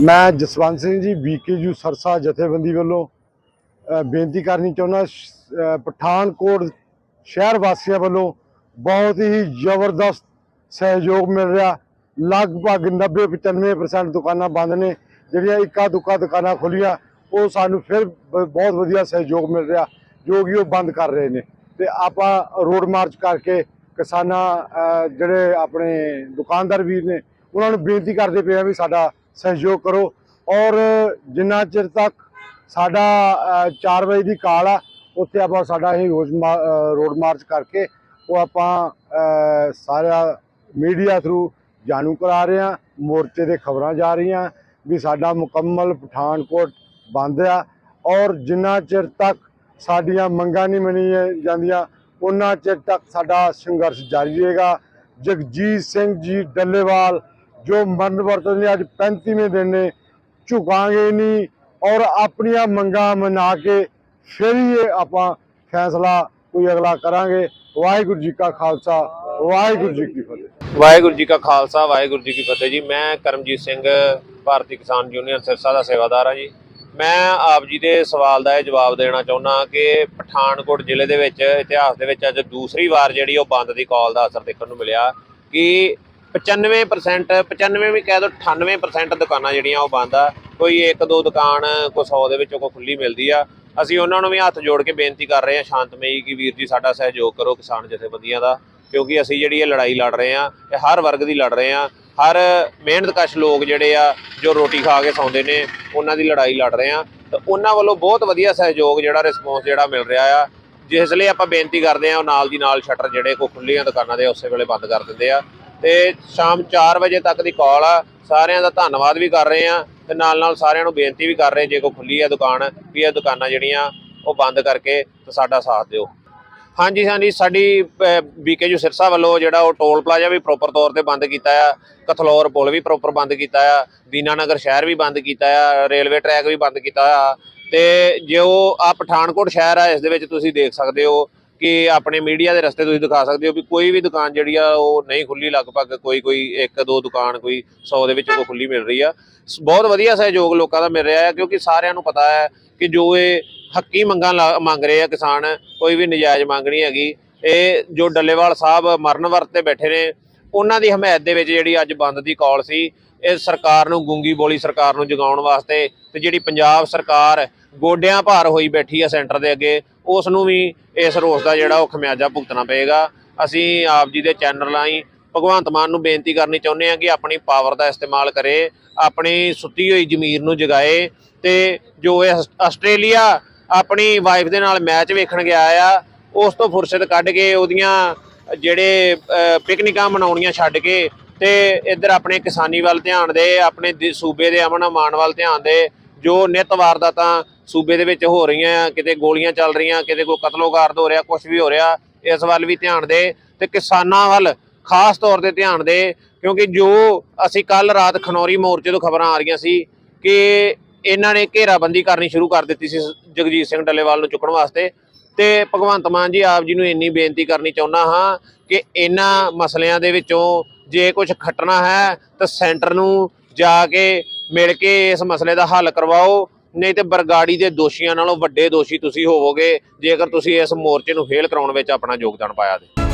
ਮੈਂ ਜਸਵੰਤ ਸਿੰਘ ਜੀ ਬੀਕੇਯੂ ਸਰਸਾ ਜਥੇਬੰਦੀ ਵੱਲੋਂ ਬੇਨਤੀ ਕਰਨੀ ਚਾਹੁੰਦਾ ਪਠਾਨਕੋਟ ਸ਼ਹਿਰ ਵਾਸੀਆਂ ਵੱਲੋਂ ਬਹੁਤ ਹੀ ਜ਼ਬਰਦਸਤ ਸਹਿਯੋਗ ਮਿਲ ਰਿਹਾ। ਲਗਭਗ 90-95% ਦੁਕਾਨਾਂ ਬੰਦ ਨੇ, ਜਿਹੜੀਆਂ ਇੱਕਾ ਦੁੱਕਾ ਦੁਕਾਨਾਂ ਖੁੱਲੀਆਂ ਉਹ ਸਾਨੂੰ ਫਿਰ ਬਹੁਤ ਵਧੀਆ ਸਹਿਯੋਗ ਮਿਲ ਰਿਹਾ, ਜੋ ਕਿ ਉਹ ਬੰਦ ਕਰ ਰਹੇ ਨੇ। ਤੇ ਆਪਾਂ ਰੋਡ ਮਾਰਚ ਕਰਕੇ ਕਿਸਾਨਾਂ ਜਿਹੜੇ ਆਪਣੇ ਦੁਕਾਨਦਾਰ ਵੀਰ ਨੇ, ਉਹਨਾਂ ਨੂੰ ਬੇਨਤੀ ਕਰਦੇ ਪਏ ਆ ਵੀ ਸਾਡਾ ਸਹਿਯੋਗ ਕਰੋ। ਔਰ ਜਿੰਨਾ ਚਿਰ ਤੱਕ ਸਾਡਾ 4 ਵਜੇ ਦੀ ਕਾਲ ਆ, ਉੱਥੇ ਆਪਾਂ ਸਾਡਾ ਇਹ ਰੋਜ਼ ਮਾ- ਰੋਡ ਮਾਰਚ ਕਰਕੇ ਉਹ ਆਪਾਂ ਸਾਰਾ ਮੀਡੀਆ ਥਰੂ ਜਾਣੂ ਕਰਾ ਰਹੇ ਆ ਮੋਰਚੇ ਦੇ ਖਬਰਾਂ ਜਾ ਰਹੀਆਂ, ਵੀ ਸਾਡਾ ਮੁਕੰਮਲ ਪਠਾਨਕੋਟ ਬੰਦ ਆ। ਔਰ ਜਿੰਨਾ ਚਿਰ ਤੱਕ ਸਾਡੀਆਂ ਮੰਗਾਂ ਨਹੀਂ ਮੰਨੀਆਂ ਜਾਂਦੀਆਂ ਉਹਨਾਂ ਚਿਰ ਤੱਕ ਸਾਡਾ ਸੰਘਰਸ਼ ਜਾਰੀ ਰਹੇਗਾ। ਜਗਜੀਤ ਸਿੰਘ ਜੀ ਡੱਲੇਵਾਲ ਜੋ ਮਰਨ ਵਰਤਨ ਦੇ ਅੱਜ 35ਵੇਂ ਦਿਨ ਨੇ, ਝੁਕਾਂਗੇ ਨਹੀਂ ਔਰ ਆਪਣੀਆਂ ਮੰਗਾਂ ਮਨਾ ਕੇ ਫਿਰ ਹੀ ਇਹ ਆਪਾਂ ਫੈਸਲਾ ਕੋਈ ਅਗਲਾ ਕਰਾਂਗੇ। ਵਾਹਿਗੁਰੂ ਜੀ ਕਾ ਖਾਲਸਾ, ਵਾਹਿਗੁਰੂ ਜੀ ਕੀ ਫਤਿਹ। ਵਾਹਿਗੁਰੂ ਜੀ ਕਾ ਖਾਲਸਾ, ਵਾਹਿਗੁਰੂ ਜੀ ਕੀ ਫਤਿਹ ਜੀ। ਮੈਂ ਕਰਮਜੀਤ ਸਿੰਘ, ਭਾਰਤੀ ਕਿਸਾਨ ਯੂਨੀਅਨ ਸਿਰਸਾ ਦਾ ਸੇਵਾਦਾਰ ਹਾਂ ਜੀ। ਮੈਂ ਆਪ ਜੀ ਦੇ ਸਵਾਲ ਦਾ ਇਹ ਜਵਾਬ ਦੇਣਾ ਚਾਹੁੰਦਾ ਕਿ ਪਠਾਨਕੋਟ ਜ਼ਿਲ੍ਹੇ ਦੇ ਵਿੱਚ, ਇਤਿਹਾਸ ਦੇ ਵਿੱਚ ਅੱਜ ਦੂਸਰੀ ਵਾਰ ਜਿਹੜੀ ਉਹ ਬੰਦ ਦੀ ਕਾਲ ਦਾ ਅਸਰ ਦੇਖਣ ਨੂੰ ਮਿਲਿਆ ਕਿ 95% 95 ਵੀ ਕਹਿ ਦੋ 98% ਦੁਕਾਨਾਂ ਜਿਹੜੀਆਂ ਉਹ ਬੰਦ ਆ। ਕੋਈ ਇੱਕ ਦੋ ਦੁਕਾਨ, ਕੋਈ 100 ਦੇ ਵਿੱਚੋਂ ਕੋਈ ਖੁੱਲੀ ਮਿਲਦੀ ਆ। ਅਸੀਂ ਉਹਨਾਂ ਨੂੰ ਵੀ ਹੱਥ ਜੋੜ ਕੇ ਬੇਨਤੀ ਕਰ ਰਹੇ ਹਾਂ ਸ਼ਾਂਤਮਈ ਕਿ ਵੀਰ ਜੀ ਸਾਡਾ ਸਹਿਯੋਗ ਕਰੋ ਕਿਸਾਨ ਜਥੇਬੰਦੀਆਂ ਦਾ, ਕਿਉਂਕਿ ਅਸੀਂ ਜਿਹੜੀ ਇਹ ਲੜਾਈ ਲੜ ਰਹੇ ਆ, ਇਹ ਹਰ ਵਰਗ ਦੀ ਲੜ ਰਹੇ ਆ। ਹਰ ਮਿਹਨਤਕਸ਼ ਲੋਕ ਜਿਹੜੇ ਆ, ਜੋ ਰੋਟੀ ਖਾ ਕੇ ਸੌਂਦੇ ਨੇ, ਉਹਨਾਂ ਦੀ ਲੜਾਈ ਲੜ ਰਹੇ ਆ। ਤਾਂ ਉਹਨਾਂ ਵੱਲੋਂ ਬਹੁਤ ਵਧੀਆ ਸਹਿਯੋਗ ਜਿਹੜਾ ਰਿਸਪੌਂਸ ਜਿਹੜਾ ਮਿਲ ਰਿਹਾ ਆ। ਜਿਸ ਲਈ ਆਪਾਂ ਬੇਨਤੀ ਕਰਦੇ ਆ, ਉਹ ਨਾਲ ਦੀ ਨਾਲ ਸ਼ਟਰ ਜਿਹੜੇ ਕੋ ਖੁੱਲੀਆਂ ਦੁਕਾਨਾਂ ਦੇ ਉਸੇ ਵੇਲੇ ਬੰਦ ਕਰ ਦਿੰਦੇ ਆ। ਤੇ ਸ਼ਾਮ 4 ਵਜੇ ਤੱਕ ਦੀ ਕਾਲ ਆ। ਸਾਰਿਆਂ ਦਾ ਧੰਨਵਾਦ ਵੀ ਕਰ ਰਹੇ ਆ ਤੇ ਨਾਲ ਨਾਲ ਸਾਰਿਆਂ ਨੂੰ ਬੇਨਤੀ ਵੀ ਕਰ ਰਹੇ ਜੇ ਕੋ ਖੁੱਲੀ ਆ ਦੁਕਾਨ, ਵੀ ਇਹ ਦੁਕਾਨਾਂ ਜਿਹੜੀਆਂ ਉਹ ਬੰਦ ਕਰਕੇ ਤੇ ਸਾਡਾ ਸਾਥ ਦਿਓ। ਹਾਂਜੀ ਹਾਂਜੀ, ਸਾਡੀ ਬੀਕੇਯੂ ਸਿਰਸਾ ਵੱਲੋਂ ਜਿਹੜਾ ਉਹ ਟੋਲ ਪਲਾਜ਼ਾ ਵੀ ਪ੍ਰੋਪਰ ਤੌਰ ਤੇ ਬੰਦ ਕੀਤਾ ਆ, ਕਥਲੌਰ ਪੁਲ ਵੀ ਪ੍ਰੋਪਰ ਬੰਦ ਕੀਤਾ ਆ, ਦੀਨਾਨਗਰ ਸ਼ਹਿਰ ਵੀ ਬੰਦ ਕੀਤਾ ਆ, ਰੇਲਵੇ ਟਰੈਕ ਵੀ ਬੰਦ ਕੀਤਾ ਆ। ਤੇ ਜੋ ਆ ਪਠਾਨਕੋਟ ਸ਼ਹਿਰ ਆ, ਇਸ ਦੇ ਵਿੱਚ ਤੁਸੀਂ ਦੇਖ ਸਕਦੇ ਹੋ ਕਿ ਆਪਣੇ ਮੀਡੀਆ ਦੇ ਰਸਤੇ ਤੁਸੀਂ ਦਿਖਾ ਸਕਦੇ ਹੋ ਵੀ ਕੋਈ ਵੀ ਦੁਕਾਨ ਜਿਹੜੀ ਆ, ਉਹ ਨਹੀਂ ਖੁੱਲੀ। ਲਗਭਗ ਕੋਈ ਕੋਈ ਇੱਕ, ਦੋ ਦੁਕਾਨ, ਕੋਈ 100 ਦੇ ਵਿੱਚ ਉਹ ਖੁੱਲੀ ਮਿਲ ਰਹੀ ਆ। ਸ- ਬਹੁਤ ਵਧੀਆ ਸਹਿਯੋਗ ਲੋਕਾਂ ਦਾ ਮਿਲ ਰਿਹਾ ਹੈ ਕਿਉਂਕਿ ਸਾਰਿਆਂ ਨੂੰ ਪਤਾ ਹੈ ਕਿ ਜੋ ਇਹ ਹੱਕੀ ਮੰਗਾਂ ਲਾ- ਮੰਗ ਰਹੇ ਆ ਕਿਸਾਨ, ਕੋਈ ਵੀ ਨਜਾਇਜ਼ ਮੰਗ ਨਹੀਂ ਹੈਗੀ। ਇਹ ਜੋ ਡੱਲੇਵਾਲ ਸਾਹਿਬ ਮਰਨ ਵਰਤ ਤੇ ਬੈਠੇ ਨੇ, ਉਹਨਾਂ ਦੀ ਹਮਾਇਤ ਦੇ ਵਿੱਚ ਜਿਹੜੀ ਅੱਜ ਬੰਦ ਦੀ ਕਾਲ ਸੀ ਇਹ ਸਰਕਾਰ ਨੂੰ ਗੂੰਗੀ ਬੋਲੀ ਸਰਕਾਰ ਨੂੰ ਜਗਾਉਣ ਵਾਸਤੇ ਤੇ ਜਿਹੜੀ ਪੰਜਾਬ ਸਰਕਾਰ ਗੋਡਿਆਂ ਭਾਰ ਹੋਈ ਬੈਠੀ ਆ ਸੈਂਟਰ ਦੇ ਅੱਗੇ ਉਸ ਨੂੰ ਵੀ ਇਸ ਰੋਸ ਦਾ ਜਿਹੜਾ ਉਹ ਖਮਿਆਜਾ ਭੁਗਤਣਾ ਪਏਗਾ। ਅਸੀਂ ਆਪ ਜੀ ਦੇ ਚੈਨਲ ਰਾਹੀਂ ਭਗਵੰਤ ਮਾਨ ਨੂੰ ਬੇਨਤੀ ਕਰਨੀ ਚਾਹੁੰਦੇ ਹਾਂ ਕਿ ਆਪਣੀ ਪਾਵਰ ਦਾ ਇਸਤੇਮਾਲ ਕਰੇ, ਆਪਣੀ ਸੁੱਤੀ ਹੋਈ ਜ਼ਮੀਰ ਨੂੰ ਜਗਾਏ ਤੇ ਜੋ ਇਹ ਆਸ- ਆਸਟ੍ਰੇਲੀਆ ਆਪਣੀ ਵਾਈਫ ਦੇ ਨਾਲ ਮੈਚ ਵੇਖਣ ਗਿਆ ਆ, ਉਸ ਤੋਂ ਫੁਰਸਤ ਕੱਢ ਕੇ ਉਹਦੀਆਂ ਜਿਹੜੇ ਪਿਕਨਿਕਾਂ ਮਨਾਉਣੀਆਂ ਛੱਡ ਕੇ ਤੇ ਇੱਧਰ ਆਪਣੇ ਕਿਸਾਨੀ ਵੱਲ ਧਿਆਨ ਦੇ, ਆਪਣੇ ਸੂਬੇ ਦੇ ਅਮਨ ਅਮਾਨ ਵੱਲ ਧਿਆਨ ਦੇ, ਜੋ ਨਿਤ ਵਾਰਦਾਤਾਂ ਸੂਬੇ ਦੇ ਵਿੱਚ ਹੋ ਰਹੀਆਂ, ਕਿਤੇ ਗੋਲੀਆਂ ਚੱਲ ਰਹੀਆਂ, ਕਿਤੇ ਕੋਈ ਕਤਲੋਗਾਰਦ ਹੋ ਰਿਹਾ ਕੁਝ ਵੀ ਹੋ ਰਿਹਾ, ਇਸ ਵੱਲ ਵੀ ਧਿਆਨ ਦੇ ਤੇ ਕਿਸਾਨਾਂ ਵੱਲ ਖਾਸ ਤੌਰ ਤੇ ਧਿਆਨ ਦੇ, ਕਿਉਂਕਿ ਜੋ ਅਸੀਂ ਕੱਲ ਰਾਤ ਖਨੌਰੀ ਮੋਰਚੇ ਤੋਂ ਖਬਰਾਂ ਆ ਰਹੀਆਂ ਸੀ ਕਿ ਇਹਨਾਂ ਨੇ ਘੇਰਾਬੰਦੀ ਕਰਨੀ ਸ਼ੁਰੂ ਕਰ ਦਿੱਤੀ ਸੀ ਜਗਜੀਤ ਸਿੰਘ ਡੱਲੇਵਾਲ ਨੂੰ ਚੁੱਕਣ ਵਾਸਤੇ ਤੇ ਭਗਵੰਤ ਮਾਨ ਜੀ ਆਪ ਜੀ ਨੂੰ ਇੰਨੀ ਬੇਨਤੀ ਕਰਨੀ ਚਾਹੁੰਦਾ ਹਾਂ ਕਿ ਇਹਨਾਂ ਮਸਲਿਆਂ ਦੇ ਵਿੱਚੋਂ ਜੇ ਕੁਝ ਖੱਟਣਾ ਹੈ ਤਾਂ ਸੈਂਟਰ ਨੂੰ ਜਾ ਕੇ ਮਿਲ ਕੇ ਇਸ ਮਸਲੇ ਦਾ ਹੱਲ ਕਰਵਾਓ, ਨਹੀਂ ਤੇ ਬਰਗਾੜੀ ਦੇ ਦੋਸ਼ੀਆਂ ਨਾਲੋਂ ਵੱਡੇ ਦੋਸ਼ੀ ਤੁਸੀਂ ਹੋਵੋਗੇ, ਜੇਕਰ ਤੁਸੀਂ ਇਸ ਮੋਰਚੇ ਨੂੰ ਫੇਲ ਕਰਾਉਣ ਵਿੱਚ ਆਪਣਾ ਯੋਗਦਾਨ ਪਾਇਆ ਤੇ।